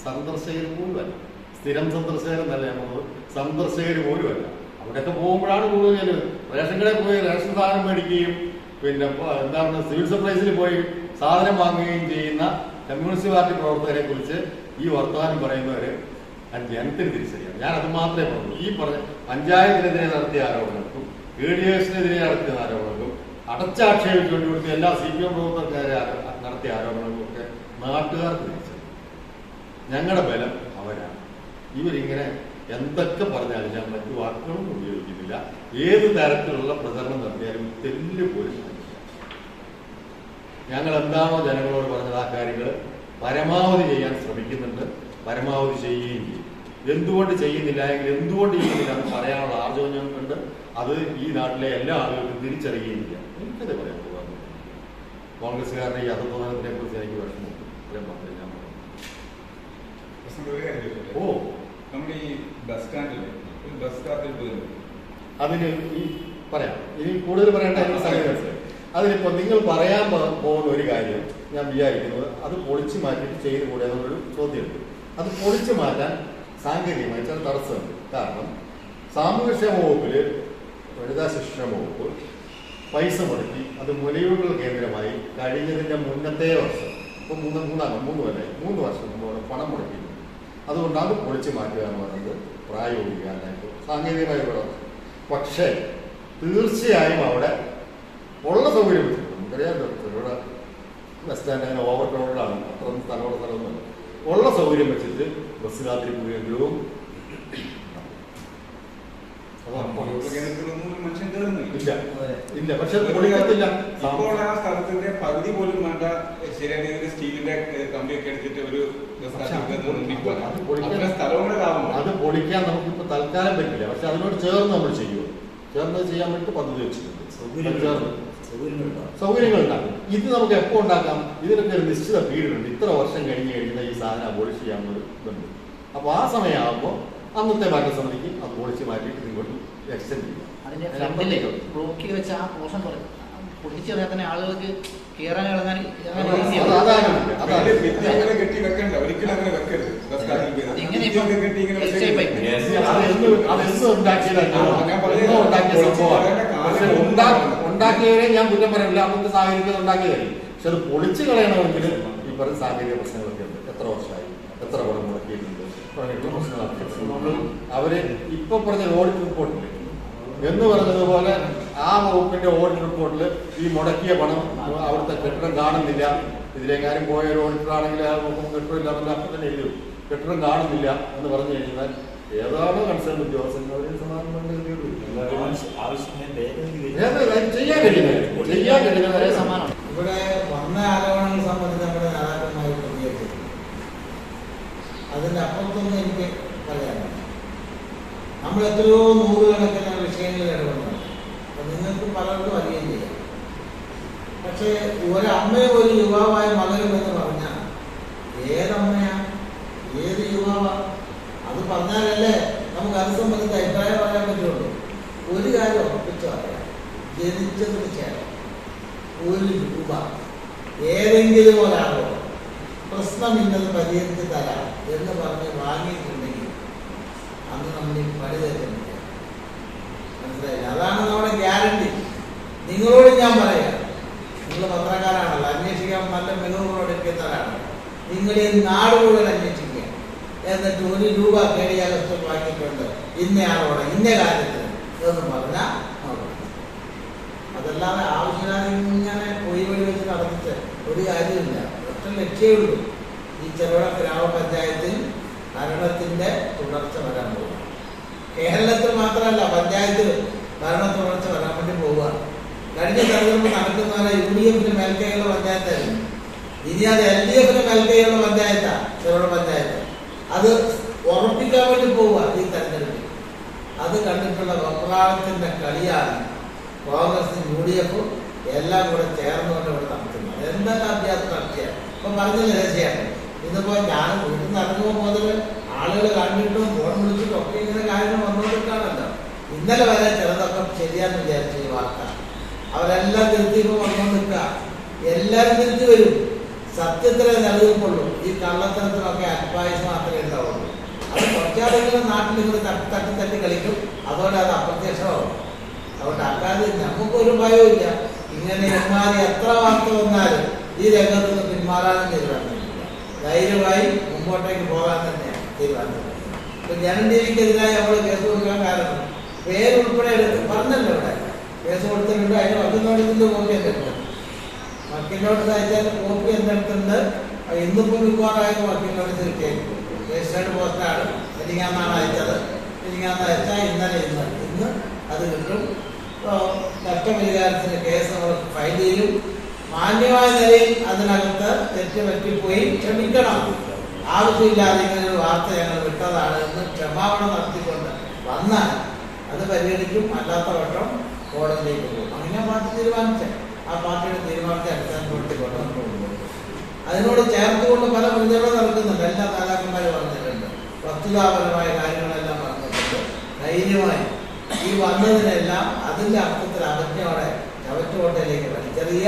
സന്ദർശകർ പോലുമല്ല. സ്ഥിരം സന്ദർശകരെന്നല്ല നമ്മൾ സന്ദർശകർ പോലും അല്ല അവിടെയൊക്കെ പോകുമ്പോഴാണ് കൂടുതൽ റേഷൻ കടയിൽ പോയി റേഷൻ സാധനം മേടിക്കുകയും പിന്നെ എന്താണ് സിവിൽ സപ്ലൈസിൽ പോയി സാധനം വാങ്ങുകയും ചെയ്യുന്ന കമ്മ്യൂണിസ്റ്റ് പാർട്ടി പ്രവർത്തകരെ കുറിച്ച് ഈ വർത്തമാനം പറയുന്നവര് അത് ജനത്തിന് തിരിച്ചറിയാം ഞാൻ അത് മാത്രമേ പറഞ്ഞു ഈ പറഞ്ഞ പഞ്ചായത്തിനെതിരെ നടത്തിയ ആരോപണങ്ങൾക്കും എ ഡി എസിനെതിരെ നടത്തിയ ആരോപണങ്ങൾക്കും അടച്ചാക്ഷേപിച്ചുകൊണ്ട് കൊടുത്ത എല്ലാ സി പി എം പ്രവർത്തകരെ നടത്തിയ ആരോപണങ്ങളും ഒക്കെ നാട്ടുകാർക്ക് തിരിച്ചറിയാം ഞങ്ങളുടെ ബലം അവരാണ്. ഇവരിങ്ങനെ എന്തൊക്കെ പറഞ്ഞാലും ഞാൻ മറ്റു വാക്കുകളൊന്നും ഉപയോഗിക്കുന്നില്ല. ഏത് തരത്തിലുള്ള പ്രചരണം നടത്തിയാലും തെല്ല് പോലും. ഞങ്ങൾ എന്താണോ ജനങ്ങളോട് പറഞ്ഞത് ആ കാര്യങ്ങൾ പരമാവധി ചെയ്യാൻ ശ്രമിക്കുന്നുണ്ട്. പരമാവധി ചെയ്യുകയും ചെയ്യും. എന്തുകൊണ്ട് ചെയ്യുന്നില്ല എങ്കിൽ എന്തുകൊണ്ട് ചെയ്യുന്നില്ല എന്ന് പറയാനുള്ള ആർജവം ഞങ്ങൾക്കുണ്ട്. അത് ഈ നാട്ടിലെ എല്ലാ ആളുകൾക്കും തിരിച്ചറിയുകയും ചെയ്യാം. എനിക്കത് പറയാൻ പോകാൻ കോൺഗ്രസ്സുകാരുടെ ഈ അധോഗമനത്തിനെ കുറിച്ച് എനിക്ക് വിഷമമുണ്ട്. ഞാൻ പറഞ്ഞു. ഓ. നമ്മുടെ ഈ ബസ് സ്റ്റാൻഡിൽ ഒരു ബസ് കാത്തിൽ അതിന് ഈ പറയാം. ഇനി കൂടുതൽ പറയേണ്ട സമയം മനസ്സിലായി. നിങ്ങൾ പറയാൻ പോകുന്ന ഒരു കാര്യം ഞാൻ വിചാരിക്കുന്നത് അത് പൊളിച്ചു മാറ്റിയിട്ട് ചെയ്തു കൂടെ എന്നുള്ളൊരു ചോദ്യമുണ്ട്. അത് പൊളിച്ചു മാറ്റാൻ സാങ്കേതികമായി ചില തടസ്സമുണ്ട്. കാരണം സാമൂഹ്യക്ഷേമ വകുപ്പിൽ വനിതാ ശിക്ഷണ വകുപ്പ് പൈസ മുടക്കി അത് മുലയൂടുകൾ കേന്ദ്രമായി കഴിഞ്ഞതിന്റെ മുന്നത്തെ വർഷം. ഇപ്പോൾ മൂന്ന് മൂന്നാണ് മൂന്ന് വരെ മൂന്ന് വർഷം മുമ്പോടെ പണം മുടക്കിയിട്ടുണ്ട് അതുകൊണ്ടാണ് അത് പൊളിച്ചു മാറ്റുക എന്ന് പറയുന്നത് പ്രായോഗികമായിട്ട് സാങ്കേതികമായ ഒരു പക്ഷേ തീർച്ചയായും അവിടെ ഉള്ള സൗകര്യം നമുക്കറിയാം ഇവിടെ ബസ് സ്റ്റാൻഡ് അങ്ങനെ ഓവർ ക്രൗഡാണ് അത്ര സ്ഥലമുള്ള സ്ഥലമൊന്നും ഉള്ള സൗകര്യം വെച്ചിട്ട് ബസ് രാത്രി കേന്ദ്രവും അതാണ് കേന്ദ്രത്തിലൊന്നും ഒരു മനുഷ്യൻ കയറുന്നില്ല ഇല്ല. പക്ഷെ ഇപ്പോൾ ആ സ്ഥലത്തിന്റെ പകുതി പോലും വേണ്ട ശരിയാണ് ഇതിന്റെ സ്റ്റീലിന്റെ കമ്പി കമ്പിയൊക്കെ എടുത്തിട്ട് ഒരു അത് പൊളിക്കാൻ- നമുക്കിപ്പോ തൽക്കാലം പറ്റില്ല. പക്ഷെ അതിനോട് ചേർന്ന് നമ്മൾ ചെയ്യുമോ ചേർന്ന് ചെയ്യാൻ വേണ്ടി പദ്ധതി വെച്ചിട്ടുണ്ട്. സൗകര്യങ്ങൾ ഉണ്ടാക്കും ഇത് നമുക്ക് എപ്പോ ഉണ്ടാക്കാം? ഇതിനൊക്കെ ഒരു നിശ്ചിത പീരീഡ് ഉണ്ട്. ഇത്ര വർഷം കഴിഞ്ഞ് കഴിയുന്ന ഈ സാധനം അബോളിഷ് ചെയ്യാൻ ഒരു ഇതുണ്ട്. അപ്പോൾ ആ സമയമാകുമ്പോൾ അന്നത്തെ ഭരണസമിതിക്ക് അത് പൊളിച്ച് മാറ്റിയിട്ട് ഇങ്ങോട്ട് എക്സ്റ്റെൻഡ് ചെയ്യും. അതിന്റെ അതിന് ഫ്രണ്ടിൽ അപ്പുറത്തേക്ക് ബ്ലോക്ക് ചെയ്ത് വെച്ച ആ പോർഷൻ പറഞ്ഞു പൊളിച്ചെറിയാൻ തന്നെ ആളുകൾക്ക് കയറാൻ ഇറങ്ങാൻ കെട്ടി വെക്കണ്ട. ഒരിക്കലും അങ്ങനെ വെക്കരുത്. ഉണ്ടാക്കിയവരെ ഞാൻ കുറ്റം പറയില്ല. അന്നത്തെ സാഹചര്യത്തിൽ ഉണ്ടാക്കിയതായി പക്ഷെ അത് പൊളിച്ചു കളയണമെങ്കിൽ ഈ പറഞ്ഞ സാഹചര്യ പ്രശ്നങ്ങളൊക്കെ ഉണ്ട്. എത്ര വർഷമായി? എത്ര പണം മുടക്കിയിട്ടുണ്ട് പറഞ്ഞിട്ടുള്ള പ്രശ്നങ്ങളൊക്കെ അവർ ഇപ്പൊ പറഞ്ഞ ഓഡിറ്റ് റിപ്പോർട്ടിൽ എന്ന് പറഞ്ഞതുപോലെ ആ വകുപ്പിന്റെ ഓഡിറ്റ് റിപ്പോർട്ടിൽ ഈ മുടക്കിയ പണം അവിടുത്തെ കെട്ടിടം കാണുന്നില്ല. ഇതിലെങ്ങാനും പോയ ഒരു ഓഡിറ്റർ ആണെങ്കിൽ ആ വകുപ്പ് കെട്ടിടം ഇല്ലാതെ അപ്പം തന്നെ എഴുതും കെട്ടിടം കാണുന്നില്ല എന്ന് പറഞ്ഞു കഴിഞ്ഞാൽ ഏതാണോ കൺസേൺ ഏത്? കാര്യം ചെയ്യാൻ കഴിയുന്നത് ഇവിടെ വന്ന ആരോപണങ്ങൾ സംബന്ധിച്ച് നമ്മുടെ നേതാക്കന്മാർ പ്രതികരിച്ചിട്ടുണ്ട് അതിന്റെ അപ്പുറത്തൊന്നും എനിക്ക് പറയാനില്ല നമ്മൾ എത്രയോ നൂറുകണക്കിന് വിഷയങ്ങളിൽ ഇടപെടുന്നുണ്ട് അപ്പൊ നിങ്ങൾക്ക് പലർക്കും അറിയുകയും ചെയ്യാം. പക്ഷേ ഒരമ്മയെ ഒരു യുവാവായ മകരുമെന്ന് പറഞ്ഞാൽ ഏതമ്മയാ? ഏത് യുവാവാ? അത് പറഞ്ഞാലല്ലേ നമുക്ക് അത് സംബന്ധിച്ച് അഭിപ്രായം പറയാൻ പറ്റുള്ളൂ. ഒരു കാര്യം ഉറപ്പിച്ചു പറയാം. ജനിച്ചതിന് ശേഷം ഒരു രൂപ ഏതെങ്കിലും ഒരാളോ പ്രശ്നം ഇന്നത് പരിഹരിച്ച് തരാം എന്ന് പറഞ്ഞ് വാങ്ങിയിട്ടുണ്ടെങ്കിൽ അന്ന് നമ്മൾ ഈ പണി തരുന്നില്ല മനസ്സിലായില്ല? അതാണ് നമ്മുടെ ഗ്യാരണ്ടി. നിങ്ങളോട് ഞാൻ പറയാം. നിങ്ങൾ പത്രക്കാരാണല്ലോ അന്വേഷിക്കാൻ നല്ല മികവുകളോടെത്തിയവരാണ് നിങ്ങൾ ഈ നാട് മുഴുവൻ അന്വേഷിക്കുക. എന്നിട്ട് ഒരു രൂപ കേടിയാകത്ത് വാങ്ങിയിട്ടുണ്ട്. ഇന്നയാളോടെ ഇന്ന കാര്യത്തിൽ എന്ന് പറഞ്ഞാൽ അതല്ലാതെ ആവശ്യമില്ലാതെ ഇങ്ങനെ പോയി വഴി വെച്ച് നടന്നിട്ട് ഒരു കാര്യമില്ല ലക്ഷ്യമേ ഈ ചെറുകിട ഗ്രാമപഞ്ചായത്തിൽ ഭരണത്തിന്റെ തുടർച്ച വരാൻ പോകുക കേരളത്തിൽ മാത്രമല്ല പഞ്ചായത്തിൽ ഭരണ തുടർച്ച വരാൻ വേണ്ടി പോവുകയാണ്. കഴിഞ്ഞ തെരഞ്ഞെടുപ്പ് നടക്കുന്നവരെ യു ഡി എഫിന് മേൽക്കൈയുള്ള പഞ്ചായത്തായിരുന്നു. ഇനി അത് എൽ ഡി എഫിന് മേൽക്കൈയുള്ള പഞ്ചായത്താണ് ചെറുകിട പഞ്ചായത്ത്. അത് ഉറപ്പിക്കാൻ വേണ്ടി പോവുക ഈ തെരഞ്ഞെടുപ്പിൽ. അത് കണ്ടിട്ടുള്ള വെപ്രാളത്തിന്റെ കളിയാണ് കോൺഗ്രസും യു ഡി എഫും എല്ലാം കൂടെ ചേർന്നുകൊണ്ട് ഇവിടെ നടത്തുന്നത്. എന്തെല്ലാം അഭ്യാസം നടത്തിയ ഇപ്പൊ പറഞ്ഞില്ല രഹസ്യമാണ് ഇന്നിപ്പോ ഞാൻ വീട്ടിൽ നിന്ന് ഇറങ്ങുമ്പോൾ മുതൽ ആളുകൾ കണ്ടിട്ടും ഫോൺ വിളിച്ചിട്ടും ഒക്കെ ഇങ്ങനെ കാര്യങ്ങൾ വന്നുകൊണ്ടിരിക്കുകയാണല്ലോ ഇന്നലെ വരെ ചിലതൊക്കെ ശരിയാന്ന് വിചാരിച്ചു ഈ വാർത്ത. അവരെല്ലാം തിരുത്തിയപ്പോൾ വന്നുകൊണ്ടിരിക്കുക എല്ലാവരും തിരുത്തി വരും. സത്യത്തിലെ നിലനിൽപ്പുള്ളൂ ഈ കള്ളത്തരത്തിലൊക്കെ അൽപായുസ് മാത്രമേ ഉണ്ടാവുള്ളൂ. അത് കുറച്ചാളെങ്കിലും നാട്ടിൽ നിങ്ങൾ തട്ടി തട്ടി തട്ടി കളിക്കും. അതോടെ അത് അപ്രത്യക്ഷമാവും. അതുകൊണ്ട് അല്ലാതെ നമുക്കൊരു ഇല്ല ഇങ്ങനെ എമ്മാരി എത്ര വാർത്ത വന്നാലും ഈ രംഗത്ത് നിന്ന് പിന്മാറാനും തീരുമാനമില്ല. ധൈര്യമായി മുമ്പോട്ടേക്ക് പോകാൻ തന്നെയാണ് തീരുമാനിച്ചത് ഇപ്പൊ ജനനീതിക്കെതിരായി നമ്മൾ കേസ് കൊടുക്കാൻ കാരണം പേരുൾപ്പെടെ പറഞ്ഞല്ലോ ഇവിടെ. കേസ് കൊടുത്തിട്ടുണ്ട് അതിന് വക്കീലോട്ടത്തിന്റെ കോപ്പി എന്റെ അടുത്തുണ്ട് അയച്ചാൽ കോപ്പി എന്റെ അടുത്തുണ്ട് അത് ഇന്നിപ്പോ മിക്കവാറായത് വക്കീലോട്ട് തിരിച്ചേക്കും രജിസ്റ്റേഡ് പോസ്റ്റാണ്. എനിക്കാന്നാണ് അയച്ചത്. എനിക്കാന്ന് അയച്ചാൽ ഇന്നലെ ഇന്ന് ഇന്ന് അത് കിട്ടും. നഷ്ടപരിഹാരത്തിന് കേസ് നമ്മൾ ഫയൽ ചെയ്യും. മാന്യമായ നിലയിൽ അതിനകത്ത് തെറ്റ് പറ്റിപ്പോയി ക്ഷമിക്കണം. ആവശ്യമില്ലാതെ ഇങ്ങനെ ഒരു വാർത്ത ഞങ്ങൾ വിട്ടതാണ് എന്ന് ക്ഷമാപണം നടത്തിക്കൊണ്ട് വന്നാൽ അത് പരിഗണിക്കും അല്ലാത്ത പക്ഷം കോടതിയിലേക്ക് പോകും. അങ്ങനെ പാർട്ടി തീരുമാനിച്ച. ആ പാർട്ടിയുടെ തീരുമാനത്തെ അടിസ്ഥാനപ്പെടുത്തി അതിനോട് ചേർത്തുകൊണ്ട് പല പ്രതികളും നടക്കുന്നുണ്ട്. എല്ലാ നേതാക്കന്മാരും പറഞ്ഞിട്ടുണ്ട്. വസ്തുതാപരമായ കാര്യങ്ങളെല്ലാം പറഞ്ഞിട്ടുണ്ട്. ധൈര്യമായി ഈ വന്നതിനെല്ലാം അതിന്റെ അർത്ഥത്തിൽ അകറ്റോടെ ചവറ്റുകോട്ടയിലേക്ക് വലിച്ചെറിയ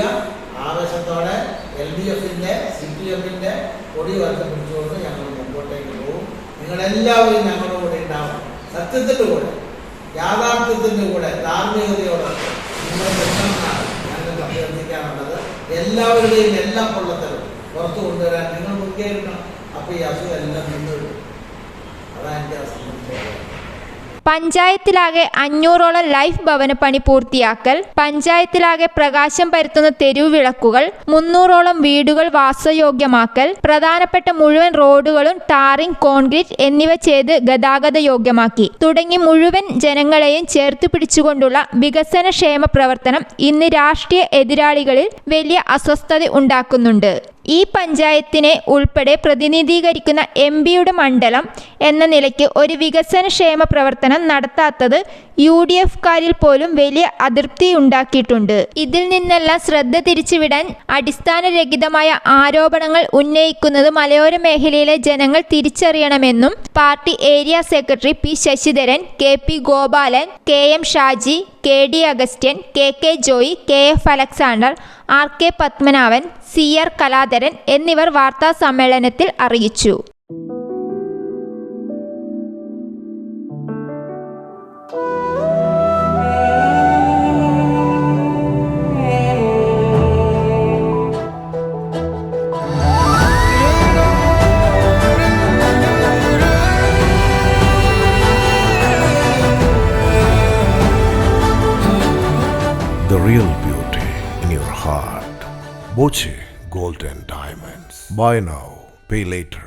ആവേശത്തോടെ എൽ ഡി എഫിന്റെ സി പി എമ്മിന്റെ കൊടി വർദ്ധിപ്പിച്ചുകൊണ്ട് ഞങ്ങൾ മുമ്പോട്ടേക്ക് പോകും. നിങ്ങളെല്ലാവരും ഞങ്ങളുടെ കൂടെ ഉണ്ടാവും സത്യത്തിന്റെ കൂടെ യാഥാർത്ഥ്യത്തിന്റെ കൂടെ നിങ്ങൾ നിൽക്കണമെന്നാണ് ഞങ്ങൾക്ക് അഭ്യർത്ഥിക്കാനുള്ളത്. എല്ലാവരുടെയും എല്ലാം കൊള്ളത്തരും പുറത്തു കൊണ്ടുവരാൻ നിങ്ങൾ മുൻകൈയെടുക്കണം അപ്പോൾ ഈ അസുഖം എല്ലാം നിന്നു അതാണ് എന്റെ സംബന്ധിച്ചത് പഞ്ചായത്തിലാകെ അഞ്ഞൂറോളം ലൈഫ് ഭവന പണി പൂർത്തിയാക്കൽ പഞ്ചായത്തിലാകെ പ്രകാശം പരത്തുന്ന തെരുവ് വിളക്കുകൾ മുന്നൂറോളം വീടുകൾ വാസയോഗ്യമാക്കൽ പ്രധാനപ്പെട്ട മുഴുവൻ റോഡുകളും ടാറിംഗ് കോൺക്രീറ്റ് എന്നിവ ചെയ്ത് ഗതാഗത യോഗ്യമാക്കി. തുടങ്ങി മുഴുവൻ ജനങ്ങളെയും ചേർത്ത് പിടിച്ചുകൊണ്ടുള്ള വികസന ക്ഷേമ പ്രവർത്തനം ഇന്ന് രാഷ്ട്രീയ എതിരാളികളിൽ വലിയ അസ്വസ്ഥത ഉണ്ടാക്കുന്നുണ്ട്. ഈ പഞ്ചായത്തിനെ ഉൾപ്പെടെ പ്രതിനിധീകരിക്കുന്ന എം പിയുടെ മണ്ഡലം എന്ന നിലയ്ക്ക് ഒരു വികസനക്ഷേമ പ്രവർത്തനം നടത്താത്തത് യു ഡി എഫ്കാരിൽ പോലും വലിയ അതൃപ്തി ഉണ്ടാക്കിയിട്ടുണ്ട് ഇതിൽ നിന്നെല്ലാം ശ്രദ്ധ തിരിച്ചുവിടാൻ അടിസ്ഥാനരഹിതമായ ആരോപണങ്ങൾ ഉന്നയിക്കുന്നത് മലയോര മേഖലയിലെ ജനങ്ങൾ തിരിച്ചറിയണമെന്നും party area secretary P Sasidharan K P Gopalan K M Shaji K D Augustine K K Joy K F Alexander R K Padmanabhan C R Kaladharan എന്നിവർ വാർത്താസമ്മേളനത്തിൽ അറിയിച്ചു The real beauty in your heart. Boche Golden Diamonds. Buy now, pay later.